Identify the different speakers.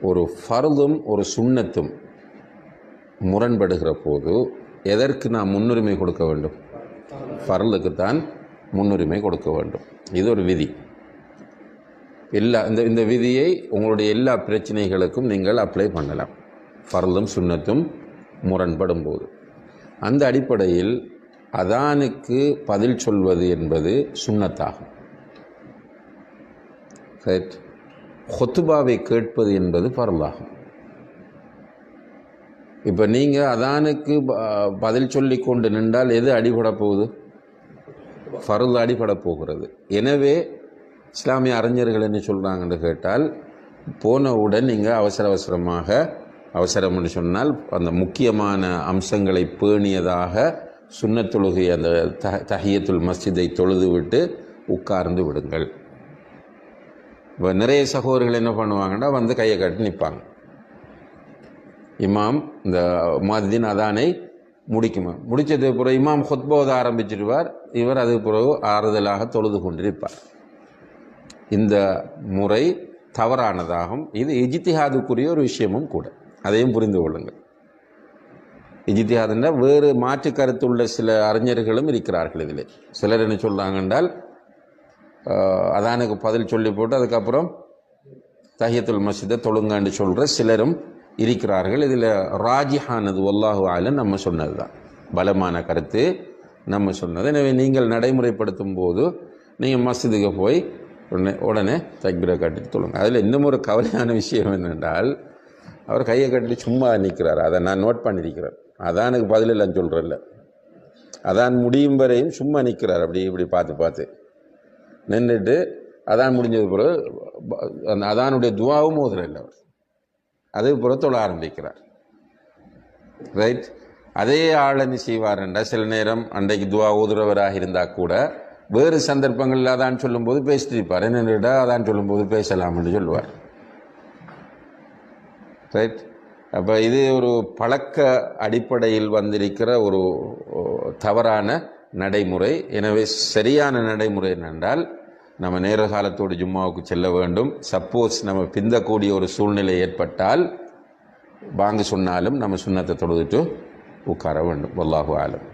Speaker 1: ஒரு ஃபர்தும் ஒரு சுண்ணத்தும் முரண்படுகிற போது எதற்கு நாம் முன்னுரிமை கொடுக்க வேண்டும்? ஃபர்லுக்கு தான் முன்னுரிமை கொடுக்க வேண்டும். இது ஒரு விதி. எல்லா இந்த இந்த விதியை உங்களுடைய எல்லா பிரச்சனைகளுக்கும் நீங்கள் அப்ளை பண்ணலாம். ஃபர்லும் சுண்ணத்தும் முரண்படும் போது. அந்த அடிப்படையில் அதானுக்கு பதில் சொல்வது என்பது சுண்ணத்தாகும். ரைட் ஹொத்துபாவை கேட்பது என்பது பரலாகும். இப்போ நீங்கள் அதானுக்கு ப- பதில் சொல்லி கொண்டு நின்றால் எது அடிபட போகுது? ஃபர்ல் அடிபட போகிறது. எனவே இஸ்லாமிய அறிஞர்கள் என்ன சொல்கிறாங்கன்னு கேட்டால் போனவுடன் நீங்கள் அவசர அவசரமாக அவசரம்னு சொன்னால் அந்த முக்கியமான அம்சங்களை பேணியதாக சுண்ண தொழுகை அந்த த தஹியத்துல் மஸ்ஜிதை தொழுதுவிட்டு உட்கார்ந்து விடுங்கள். இப்போ நிறைய சகோதரர்கள் என்ன பண்ணுவாங்கன்னா வந்து கையை கட்டி நிற்பாங்க இமாம் இந்த மதின் அதானை முடிக்குமா. முடிச்சது பிறகு இமாம் ஹொத்போதை ஆரம்பிச்சிடுவார். இவர் அது பிறகு ஆறுதலாக தொழுது கொண்டிருப்பார். இந்த முறை தவறானதாகும். இது இஜித்திஹாதுக்குரிய ஒரு விஷயமும் கூட. அதையும் புரிந்து கொள்ளுங்கள். இஜித்திஹாதுன்னா வேறு மாற்று கருத்துள்ள சில அறிஞர்களும் இருக்கிறார்கள் இதில். சிலர் என்ன சொல்கிறாங்க என்றால் அதானுக்கு பதில் சொல்லி போட்டு அதுக்கப்புறம் தஹியத்துல் மசிதை தொழுங்கான்னு சொல்கிற சிலரும் இருக்கிறார்கள். இதில் ராஜிஹானது ஒல்லாஹு ஆலன் நம்ம சொன்னது தான் பலமான கருத்து நம்ம சொன்னது. எனவே நீங்கள் நடைமுறைப்படுத்தும் போது நீங்கள் மசிதுக்கு போய் உடனே உடனே தக்பீரை கட்டிட்டு தொழுங்க. அதில் இன்னும் ஒரு கவலையான விஷயம் என்னென்றால் அவர் கையை கட்டிட்டு சும்மா நிற்கிறார். அதை நான் நோட் பண்ணியிருக்கிறேன். அதான் எனக்கு பதில் இல்லைன்னு சொல்கிறேன்ல அதான் முடியும் வரையும் சும்மா நிற்கிறார். அப்படி இப்படி பார்த்து பார்த்து. நின்றுட்டு அதான் முடிஞ்சது பிறகு அந்த அதானுடைய துவாவும் ஓதுறதில்ல அவர். அது பிறகு தொழ ஆரம்பிக்கிறார். ரைட் அதே ஆள் என்ன செய்வார் என்றால் சில நேரம் அன்றைக்கு துவா ஊதுறவராக இருந்தால் கூட வேறு சந்தர்ப்பங்களில் அதான் சொல்லும்போது பேசிட்டு இருப்பார் என்னென்ன அதான் சொல்லும்போது பேசலாம்னு சொல்லுவார். ரைட் அப்போ இது ஒரு பழக்க அடிப்படையில் வந்திருக்கிற ஒரு தவறான நடைமுறை. எனவே சரியான நடைமுறை என்னென்றால் நம்ம நேர காலத்தோடு ஜும்மாவுக்கு செல்ல வேண்டும். சப்போஸ் நம்ம பிந்தக்கூடிய ஒரு சூழ்நிலை ஏற்பட்டால் வாங்க சொன்னாலும் நம்ம சுண்ணத்தை தொழுதுட்டு உட்கார வேண்டும். வல்லாஹு ஆலம்.